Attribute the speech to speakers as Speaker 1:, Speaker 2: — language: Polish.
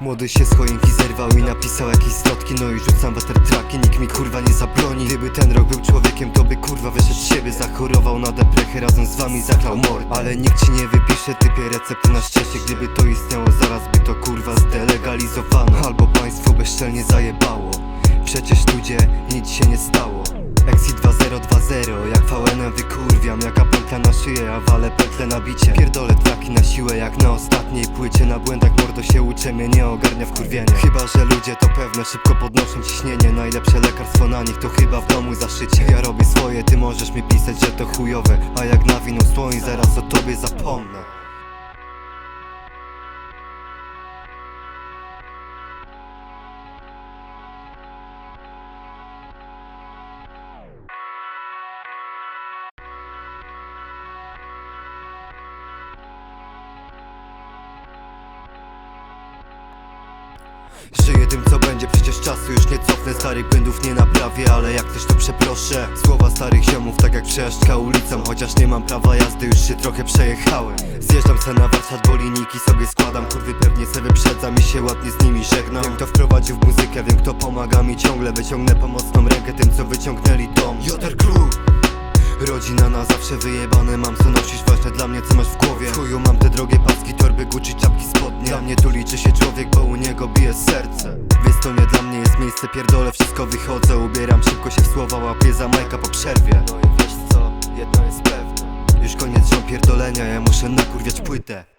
Speaker 1: Młody się choinki zerwał i napisał jakieś zwrotki No i rzucam watertraki, nikt mi kurwa nie zabroni. Gdyby ten rok był człowiekiem, to by kurwa wyszedł z siebie. Zachorował na deprechę, razem z wami zaklał mord. Ale nikt ci nie wypisze typie recepty na szczęście. Gdyby to istniało, zaraz by to kurwa zdelegalizowano. Albo państwo bezczelnie zajebało. Przecież ludzie, nic się nie stało. Exit 2020, jak VNM wykurwiam Jaka pętla na szyję, a walę pętlę na bicie. Pierdolę traki na siłę, jak na ostatniej płycie Na błędach mordo się uczę, mnie nie ogarnia wkurwienie. Chyba, że ludzie to pewne, szybko podnoszą ciśnienie. Najlepsze lekarstwo na nich to chyba w domu zaszycie Ja robię swoje, ty możesz mi pisać, że to chujowe A jak nawinął słoń, zaraz o tobie zapomnę Żyję tym co będzie, przecież czasu już nie cofnę. Starych błędów nie naprawię, ale jak też to przeproszę. Słowa starych ziomów, tak jak przejażdżka ulicą. Chociaż nie mam prawa jazdy, już się trochę przejechałem. Zjeżdżam se na warsztat, bo linijki sobie składam. Kurwy pewnie se wyprzedzam i się ładnie z nimi żegnam. Wiem kto wprowadził w muzykę, wiem kto pomaga mi ciągle. Wyciągnę pomocną rękę tym co wyciągnęli dom. Joter Crew. Rodzina na zawsze wyjebane Mam co nosisz, Dla mnie tu liczy się człowiek, bo u niego bije serce. Więc to nie dla mnie jest miejsce, pierdolę, wszystko wychodzę Ubieram szybko się w słowa, łapię za majka po przerwie. No i wiesz co, jedno jest pewne. Już koniec ziom pierdolenia, ja muszę nakurwiać płytę